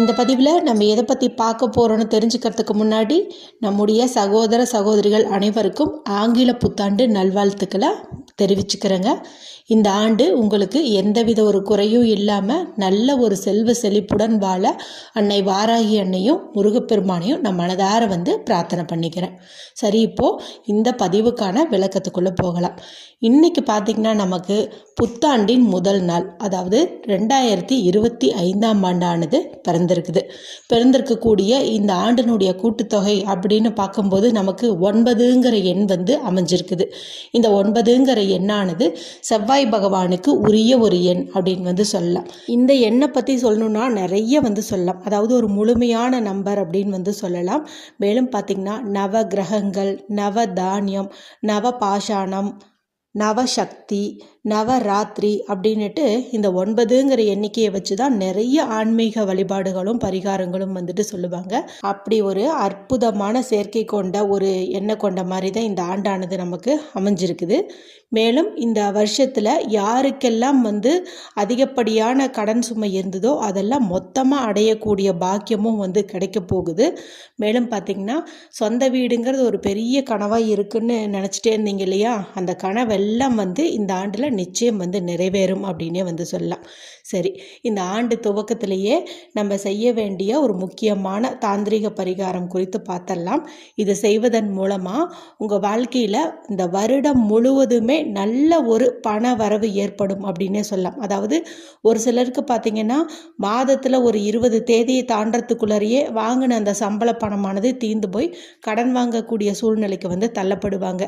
இந்த பதிவில் நம்ம எதை பற்றி பார்க்க போகிறோன்னு தெரிஞ்சுக்கிறதுக்கு முன்னாடி நம்முடைய சகோதர சகோதரிகள் அனைவருக்கும் ஆங்கில புத்தாண்டு நல்வாழ்த்துக்களை தெரிவிச்சுக்கிறேங்க. இந்த ஆண்டு உங்களுக்கு எந்தவித ஒரு குறையும் இல்லாமல் நல்ல ஒரு செல்வ செழிப்புடன் வாழ அன்னை வாராகி அன்னையும் முருகப்பெருமானையும் நான் மனதார வந்து பிரார்த்தனை பண்ணிக்கிறேன். சரி இப்போது இந்த பதிவுக்கான விளக்கத்துக்குள்ளே போகலாம். இன்றைக்கி பார்த்திங்கன்னா நமக்கு புத்தாண்டின் முதல் நாள் அதாவது ரெண்டாயிரத்தி இருபத்தி ஐந்தாம் ஆண்டானது பிறந்திருக்குது. பிறந்திருக்கக்கூடிய இந்த ஆண்டினுடைய கூட்டுத்தொகை அப்படின்னு பார்க்கும்போது நமக்கு ஒன்பதுங்கிற எண் வந்து அமைஞ்சிருக்குது. இந்த ஒன்பதுங்கிற எண்ணானது செவ்வாய் பகவானுக்கு உரிய ஒரு எண் அப்படின்னு வந்து சொல்லலாம். இந்த எண்ணை பற்றி சொல்லணும்னா நிறைய வந்து சொல்லலாம். அதாவது ஒரு முழுமையான நம்பர் அப்படின்னு வந்து சொல்லலாம். மேலும் பார்த்திங்கன்னா நவ கிரகங்கள் நவ தானியம் நவ பாஷாணம் நவசக்தி நவராத்திரி அப்படின்னுட்டு இந்த ஒன்பதுங்கிற எண்ணிக்கையை வச்சு தான் நிறைய ஆன்மீக வழிபாடுகளும் பரிகாரங்களும் வந்துட்டு சொல்லுவாங்க. அப்படி ஒரு அற்புதமான சேர்க்கை கொண்ட ஒரு எண்ணெய் கொண்ட மாதிரி தான் இந்த ஆண்டானது நமக்கு அமைஞ்சிருக்குது. மேலும் இந்த வருஷத்தில் யாருக்கெல்லாம் வந்து அதிகப்படியான கடன் சுமை இருந்ததோ அதெல்லாம் மொத்தமாக அடையக்கூடிய பாக்கியமும் வந்து கிடைக்க போகுது. மேலும் பார்த்திங்கன்னா சொந்த வீடுங்கிறது ஒரு பெரிய கனவாக இருக்குன்னு நினச்சிட்டே இருந்தீங்க இல்லையா? அந்த கனவெல்லாம் வந்து இந்த ஆண்டில் நிச்சயம் வந்து நிறைவேறும் அப்படின்னே வந்து சொல்லலாம். சரி இந்த ஆண்டு துவக்கத்திலேயே நம்ம செய்ய வேண்டிய ஒரு முக்கியமான தாந்திரிக பரிகாரம் குறித்து பார்த்தரலாம் இதை செய்வதன் மூலமாக உங்கள் வாழ்க்கையில் இந்த வருடம் முழுவதுமே நல்ல ஒரு பண வரவு ஏற்படும் அப்படின்னே சொல்லலாம். அதாவது ஒரு சிலருக்கு பார்த்திங்கன்னா மாதத்தில் ஒரு இருபது தேதியை தாண்டறதுக்குள்ளேயே வாங்கின அந்த சம்பள பணமானது தீர்ந்து போய் கடன் வாங்கக்கூடிய சூழ்நிலைக்கு வந்து தள்ளப்படுவாங்க.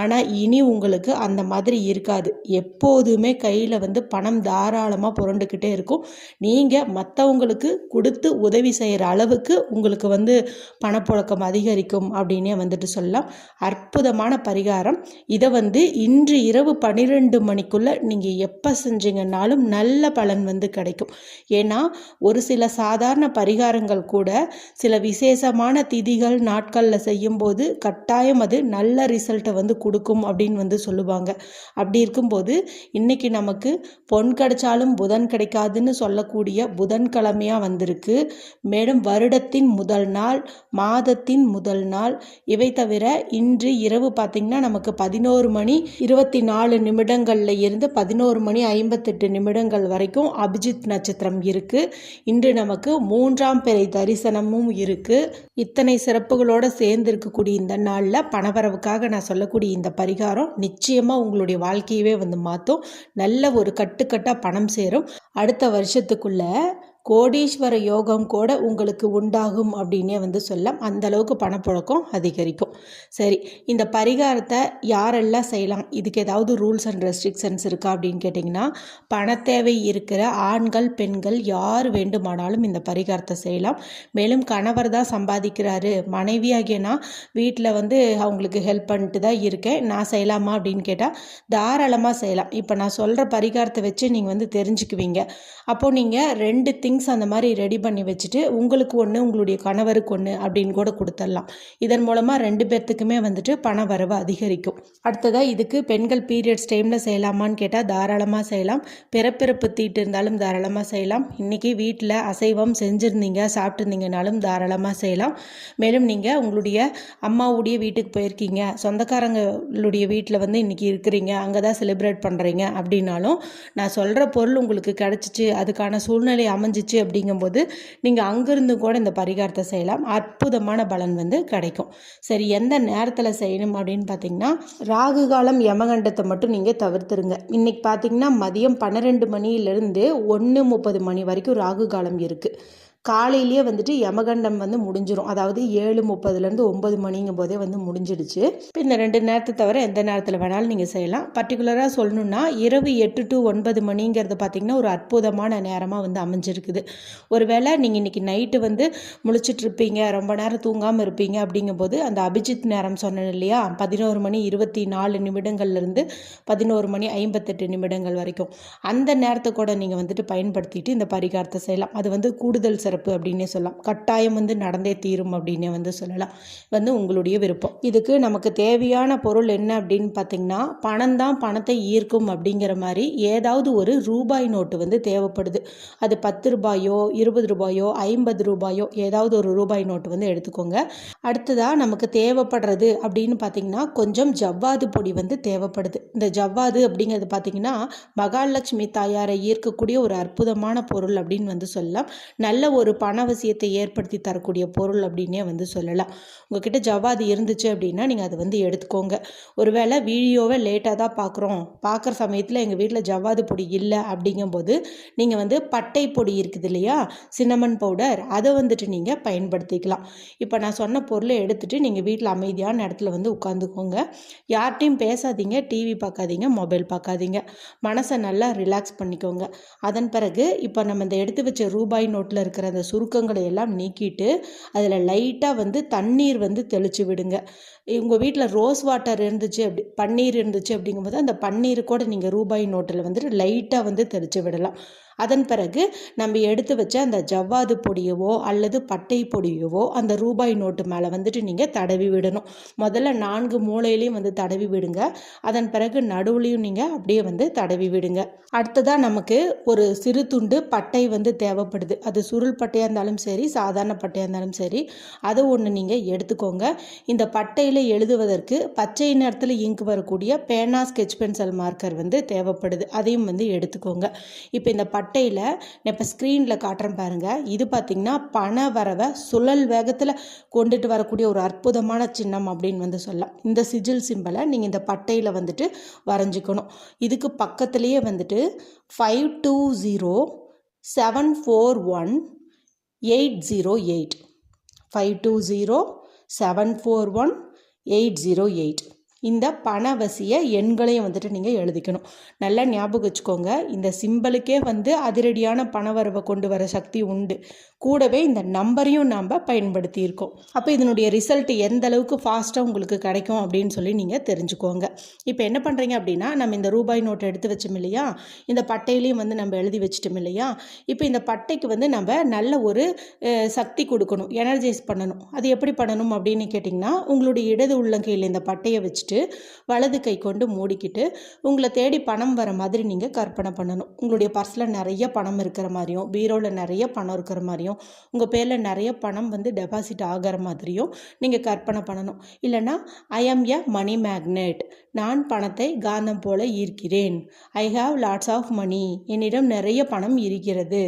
ஆனால் இனி உங்களுக்கு அந்த மாதிரி இருக்காது. எப் எப்போதுமே கையில் வந்து பணம் தாராளமாக புரண்டுக்கிட்டே இருக்கும். நீங்கள் மற்றவங்களுக்கு கொடுத்து உதவி செய்கிற அளவுக்கு உங்களுக்கு வந்து பணப்புழக்கம் அதிகரிக்கும் அப்படின்னே வந்துட்டு சொல்லலாம். அற்புதமான பரிகாரம். இதை வந்து இன்று இரவு பன்னிரெண்டு மணிக்குள்ளே நீங்கள் எப்போ செஞ்சீங்கன்னாலும் நல்ல பலன் வந்து கிடைக்கும். ஏன்னா ஒரு சில சாதாரண பரிகாரங்கள் கூட சில விசேஷமான திதிகள் நாட்களில் செய்யும்போது கட்டாயம் அது நல்ல ரிசல்ட்டை வந்து கொடுக்கும் அப்படின்னு வந்து சொல்லுவாங்க. அப்படி இருக்கும்போது இன்றைக்கி நமக்கு பொன் கிடைச்சாலும் புதன் கிடைக்காதுன்னு சொல்லக்கூடிய புதன்கிழமையாக வந்திருக்கு. மேலும் வருடத்தின் முதல் நாள் மாதத்தின் முதல் நாள். இவை தவிர இன்று இரவு பார்த்திங்கன்னா நமக்கு பதினோரு மணி இருபத்தி நாலு நிமிடங்களில் இருந்து பதினோரு மணி ஐம்பத்தெட்டு நிமிடங்கள் வரைக்கும் அபிஜித் நட்சத்திரம் இருக்குது இன்று நமக்கு மூன்றாம் பிறை தரிசனமும் இருக்குது இத்தனை சிறப்புகளோடு சேர்ந்து இருக்கக்கூடிய இந்த நாளில் பணவரவுக்காக நான் சொல்லக்கூடிய இந்த பரிகாரம் நிச்சயமாக உங்களுடைய வாழ்க்கையவே வந்து மாற்றும் நல்ல ஒரு கட்டுக்கட்டாக பணம் சேரும். அடுத்த வருஷத்துக்குள்ள கோடீஸ்வர யோகம் கூட உங்களுக்கு உண்டாகும் அப்படின்னே வந்து சொல்லலாம். அந்த அளவுக்கு பணப்புழக்கம் அதிகரிக்கும். சரி இந்த பரிகாரத்தை யாரெல்லாம் செய்யலாம்? இதுக்கு ஏதாவது ரூல்ஸ் அண்ட் ரெஸ்ட்ரிக்ஷன்ஸ் இருக்கா அப்படின்னு கேட்டிங்கன்னா பணத்தேவை இருக்கிற ஆண்கள் பெண்கள் யார் வேண்டுமானாலும் இந்த பரிகாரத்தை செய்யலாம். மேலும் கணவர் தான் சம்பாதிக்கிறாரு. மனைவியாகியனா வீட்டில் வந்து அவங்களுக்கு ஹெல்ப் பண்ணிட்டு தான் இருக்கேன். நான் செய்யலாமா அப்படின்னு கேட்டால் தாராளமாக செய்யலாம். இப்போ நான் சொல்கிற பரிகாரத்தை வச்சு நீங்கள் வந்து தெரிஞ்சுக்குவீங்க. அப்போது நீங்கள் ரெண்டு திங்ஸ் அந்த மாதிரி ரெடி பண்ணி வச்சுட்டு உங்களுக்கு ஒன்று உங்களுடைய கணவருக்கு ஒன்று அப்படின்னு கூட கொடுத்துடலாம். இதன் மூலமாக ரெண்டு பேர்த்துக்குமே வந்துட்டு பண வரவு அதிகரிக்கும். அடுத்ததாக இதுக்கு பெண்கள் பீரியட்ஸ் டைமில் செய்யலாமான்னு கேட்டால் தாராளமாக செய்யலாம். பிறப்பிறப்பு தீட்டு இருந்தாலும் தாராளமாக செய்யலாம். இன்றைக்கி வீட்டில் அசைவம் செஞ்சுருந்தீங்க சாப்பிட்ருந்தீங்கனாலும் தாராளமாக செய்யலாம். மேலும் நீங்கள் உங்களுடைய அம்மாவுடைய வீட்டுக்கு போயிருக்கீங்க சொந்தக்காரங்களுடைய வீட்டில் வந்து இன்றைக்கி இருக்கிறீங்க அங்கே தான் செலிப்ரேட் பண்ணுறீங்க அப்படின்னாலும் நான் சொல்கிற பொருள் உங்களுக்கு கிடச்சிச்சு அதுக்கான சூழ்நிலை அமைஞ்சிச்சு அப்படிங்கும்போது நீங்கள் அங்கேருந்து கூட இந்த பரிகாரத்தை செய்யலாம். அற்புதமான பலன் வந்து கிடைக்கும். சரி எந்த நேரத்தில் செய்யணும் அப்படின்னு பார்த்தீங்கன்னா ராகு காலம் யமகண்டத்தை மட்டும் நீங்கள் தவிர்த்துருங்க. இன்றைக்கி பார்த்தீங்கன்னா மதியம் பன்னிரெண்டு மணியிலேருந்து ஒன்று முப்பது மணி வரைக்கும் ராகு காலம் இருக்குது காலையிலேயே வந்துட்டு யமகண்டம் வந்து முடிஞ்சிடும் அதாவது ஏழு முப்பதுலேருந்து ஒம்பது மணிங்கும் போதே வந்து முடிஞ்சிடுச்சு. இப்போ இந்த ரெண்டு நேரத்தை தவிர எந்த நேரத்தில் வேணாலும் நீங்கள் செய்யலாம். பர்டிகுலராக சொல்லணுன்னா இரவு எட்டு டு ஒன்பது மணிங்கிறது பார்த்திங்கன்னா ஒரு அற்புதமான நேரமாக வந்து அமைஞ்சிருக்குது. ஒருவேளை நீங்கள் இன்றைக்கி நைட்டு வந்து முழிச்சிட்டு இருப்பீங்க ரொம்ப நேரம் தூங்காமல் இருப்பீங்க அப்படிங்கும்போது அந்த அபிஜித் நேரம் சொன்னேன் இல்லையா? பதினோரு மணி இருபத்தி நாலு நிமிடங்கள்லேருந்து பதினோரு மணி ஐம்பத்தெட்டு நிமிடங்கள் வரைக்கும். அந்த நேரத்தை கூட நீங்கள் வந்துட்டு பயன்படுத்திட்டு இந்த பரிகாரத்தை செய்யலாம். அது வந்து கூடுதல் சிறப்பு. பிறப்பு அப்படின்னே சொல்லலாம். கட்டாயம் வந்து நடந்தே தீரும் அப்படின்னே வந்து சொல்லலாம். வந்து உங்களுடைய விருப்பம். இதுக்கு நமக்கு தேவையான பொருள் என்ன அப்படின்னு பார்த்தீங்கன்னா பணம் தான் பணத்தை ஈர்க்கும் அப்படிங்கிற மாதிரி ஏதாவது ஒரு ரூபாய் நோட்டு வந்து தேவைப்படுது. அது பத்து ரூபாயோ இருபது ரூபாயோ ஐம்பது ரூபாயோ ஏதாவது ஒரு ரூபாய் நோட்டு வந்து எடுத்துக்கோங்க. அடுத்ததாக நமக்கு தேவைப்படுறது அப்படின்னு பார்த்தீங்கன்னா கொஞ்சம் ஜவ்வாது பொடி வந்து தேவைப்படுது. இந்த ஜவ்வாது அப்படிங்கிறது பார்த்தீங்கன்னா மகாலட்சுமி தாயாரை ஈர்க்கக்கூடிய ஒரு அற்புதமான பொருள் அப்படின்னு வந்து சொல்லலாம். நல்ல ஒரு பண அவசியத்தை ஏற்படுத்தி தரக்கூடிய பொருள் அப்படின்னே வந்து சொல்லலாம். உங்ககிட்ட ஜவ்வாது இருந்துச்சு அப்படின்னா நீங்கள் அதை வந்து எடுத்துக்கோங்க. ஒருவேளை வீடியோவை லேட்டாக தான் பார்க்குறோம் பார்க்குற சமயத்தில் எங்கள் வீட்டில் ஜவ்வாது பொடி இல்லை அப்படிங்கும்போது நீங்கள் வந்து பட்டை பொடி இருக்குது இல்லையா? Cinnamon powder. அதை வந்துட்டு நீங்கள் பயன்படுத்திக்கலாம். இப்போ நான் சொன்ன பொருளை எடுத்துகிட்டு நீங்கள் வீட்டில் அமைதியான இடத்துல வந்து உட்காந்துக்கோங்க. யார்கிட்டையும் பேசாதீங்க. டிவி பார்க்காதீங்க மொபைல் பார்க்காதீங்க மனசை நல்லா ரிலாக்ஸ் பண்ணிக்கோங்க. அதன் பிறகு இப்போ நம்ம இந்த எடுத்து வச்ச ரூபாய் நோட்டில் இருக்கிற அந்த சுருக்கங்களை எல்லாம் நீக்கிட்டு அதில் லைட்டாக வந்து தண்ணீர் வந்து தெளித்து விடுங்க. உங்கள் வீட்டில் ரோஸ் வாட்டர் இருந்துச்சு அப்படி பன்னீர் இருந்துச்சு அப்படிங்கும்போது அந்த பன்னீர் கூட நீங்கள் ரூபாய் நோட்டில் வந்துட்டு லைட்டாக வந்து தெளித்து விடலாம். அதன் பிறகு நம்ம எடுத்து வச்ச அந்த ஜவ்வாது பொடியவோ அல்லது பட்டை பொடியவோ அந்த ரூபாய் நோட்டு மேலே வந்துட்டு நீங்கள் தடவி விடணும். முதல்ல நான்கு மூலையிலையும் வந்து தடவி விடுங்க. அதன் பிறகு நடுவுலையும் நீங்கள் அப்படியே வந்து தடவி விடுங்க. அடுத்ததாக நமக்கு ஒரு சிறு துண்டு பட்டை வந்து தேவைப்படுது. அது சுருள் பட்டையாக இருந்தாலும் சரி சாதாரண பட்டையாக இருந்தாலும் சரி அதை ஒன்று நீங்கள் எடுத்துக்கோங்க. இந்த பட்டையில் எழுதுவதற்கு பச்சை நேரத்தில் இங்கு வரக்கூடிய பேனா ஸ்கெச் பென்சில் மார்க்கர் வந்து தேவைப்படுது. அதையும் வந்து எடுத்துக்கோங்க. இப்போ இந்த பட்டை பட்டையில் நான் இப்போ ஸ்க்ரீனில் காட்டுறேன் பாருங்கள் இது பார்த்திங்கன்னா பண வரவை சுழல் வேகத்தில் கொண்டுட்டு வரக்கூடிய ஒரு அற்புதமான சின்னம் அப்படின்னு வந்து சொல்லலாம். இந்த சிஜில் சிம்பிளை நீங்கள் இந்த பட்டையில் வந்துட்டு வரைஞ்சிக்கணும். இதுக்கு பக்கத்துலேயே வந்துட்டு five two zero seven four one eight zero eight five two zero seven four one eight zero eight இந்த பணவசிய எண்களையும் வந்துட்டு நீங்கள் எழுதிக்கணும். நல்லா ஞாபகம் வச்சுக்கோங்க. இந்த சிம்பிளுக்கே வந்து அதிரடியான பணவரவை கொண்டு வர சக்தி உண்டு. கூடவே இந்த நம்பரையும் நாம் பயன்படுத்தியிருக்கோம். அப்போ இதனுடைய ரிசல்ட் எந்த அளவுக்கு ஃபாஸ்ட்டாக உங்களுக்கு கிடைக்கும் அப்படின்னு சொல்லி நீங்கள் தெரிஞ்சுக்கோங்க. இப்போ என்ன பண்ணுறீங்க அப்படின்னா நம்ம இந்த ரூபாய் நோட்டை எடுத்து வச்சோம் இல்லையா? இந்த பட்டையிலையும் வந்து நம்ம எழுதி வச்சிட்டோம் இல்லையா? இப்போ இந்த பட்டைக்கு வந்து நம்ம நல்ல ஒரு சக்தி கொடுக்கணும். எனர்ஜைஸ் பண்ணணும். அது எப்படி பண்ணணும் அப்படின்னு கேட்டிங்கன்னா உங்களுடைய இடது உள்ளங்கையில் இந்த பட்டையை வச்சு வச்சுட்டு வலது கை கொண்டு மூடிக்கிட்டு உங்களை தேடி பணம் வர மாதிரி நீங்கள் கற்பனை பண்ணணும். உங்களுடைய பர்ஸில் நிறைய பணம் இருக்கிற மாதிரியும் பீரோவில் நிறைய பணம் இருக்கிற மாதிரியும் உங்கள் பேரில் நிறைய பணம் வந்து டெபாசிட் ஆகிற மாதிரியும் நீங்கள் கற்பனை பண்ணணும். இல்லைனா ஐ ஆம் எ மணி மேக்னெட் நான் பணத்தை காந்தம் போல ஈர்க்கிறேன். I have lots of money என்னிடம் நிறைய பணம் இருக்கிறது.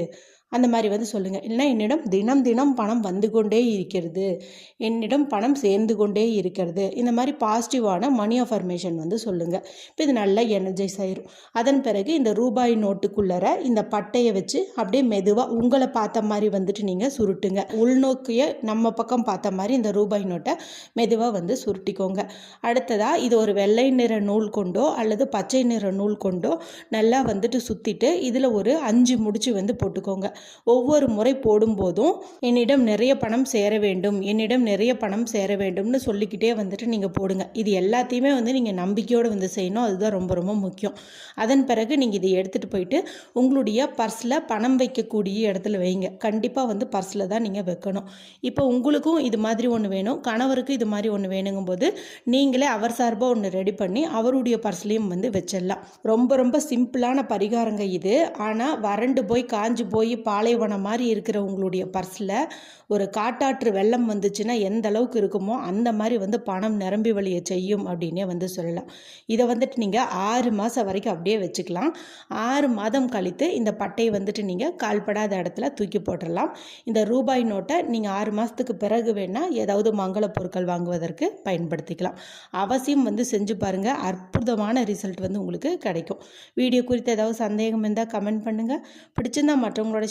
அந்த மாதிரி வந்து சொல்லுங்கள் இல்லைனா என்னிடம் தினம் தினம் பணம் வந்து கொண்டே இருக்கிறது. என்னிடம் பணம் சேர்ந்து கொண்டே இருக்கிறது. இந்த மாதிரி பாசிட்டிவான மணி அஃபர்மேஷன் வந்து சொல்லுங்கள் இப்போ இது நல்லா எனர்ஜைஸ் ஆயிரும். அதன் பிறகு இந்த ரூபாய் நோட்டுக்குள்ளற இந்த பட்டையை வச்சு அப்படியே மெதுவாக உங்களை பார்த்த மாதிரி வந்துட்டு நீங்கள் சுருட்டுங்க. உள்நோக்கிய நம்ம பக்கம் பார்த்த மாதிரி இந்த ரூபாய் நோட்டை மெதுவாக வந்து சுருட்டிக்கோங்க. அடுத்ததாக இது ஒரு வெள்ளை நிற நூல் கொண்டோ அல்லது பச்சை நிற நூல் கொண்டோ நல்லா வந்துட்டு சுற்றிட்டு இதில் ஒரு அஞ்சு முடிச்சு வந்து போட்டுக்கோங்க. ஒவ்வொரு முறை போடும்போதும் என்னிடம் நிறைய பணம் சேர வேண்டும் என்னிடம் நிறைய பணம் சேர வேண்டும்னு சொல்லிக்கிட்டே வந்துட்டு நீங்கள் போடுங்க. இது எல்லாத்தையுமே வந்து நீங்கள் நம்பிக்கையோடு வந்து செய்யணும். அதுதான் ரொம்ப ரொம்ப முக்கியம். அதன் பிறகு நீங்கள் இதை எடுத்துகிட்டு போயிட்டு உங்களுடைய பர்ஸில் பணம் வைக்கக்கூடிய இடத்துல வைங்க. கண்டிப்பாக வந்து பர்ஸில் தான் நீங்கள் வைக்கணும். இப்போ உங்களுக்கும் இது மாதிரி ஒன்று வேணும். கணவருக்கு இது மாதிரி ஒன்று வேணுங்கும் போது நீங்களே அவர் சார்பாக ஒன்று ரெடி பண்ணி அவருடைய பர்ஸ்லேயும் வந்து வச்சிடலாம். ரொம்ப ரொம்ப சிம்பிளான பரிகாரங்க இது. ஆனால் வறண்டு போய் காஞ்சு போய் பாலைவனம் மாதிரி இருக்கிற உங்களுடைய பர்ஸில் ஒரு காட்டாற்று வெள்ளம் வந்துச்சுன்னா எந்த அளவுக்கு இருக்குமோ அந்த மாதிரி வந்து பணம் நிரம்பி வழிய செய்யும் அப்படின்னே வந்து சொல்லலாம். இதை வந்துட்டு நீங்கள் ஆறு மாதம் வரைக்கும் அப்படியே வச்சுக்கலாம். ஆறு மாதம் கழித்து இந்த பட்டையை வந்துட்டு நீங்கள் கால்படாத இடத்துல தூக்கி போட்டுடலாம். இந்த ரூபாய் நோட்டை நீங்கள் ஆறு மாதத்துக்கு பிறகு வேணால் ஏதாவது மங்கள பொருட்கள் வாங்குவதற்கு பயன்படுத்திக்கலாம். அவசியம் வந்து செஞ்சு பாருங்கள் அற்புதமான ரிசல்ட் வந்து உங்களுக்கு கிடைக்கும். வீடியோ குறித்து ஏதாவது சந்தேகம் இருந்தால் கமெண்ட் பண்ணுங்கள் பிடிச்சிருந்தா மற்றவங்களோட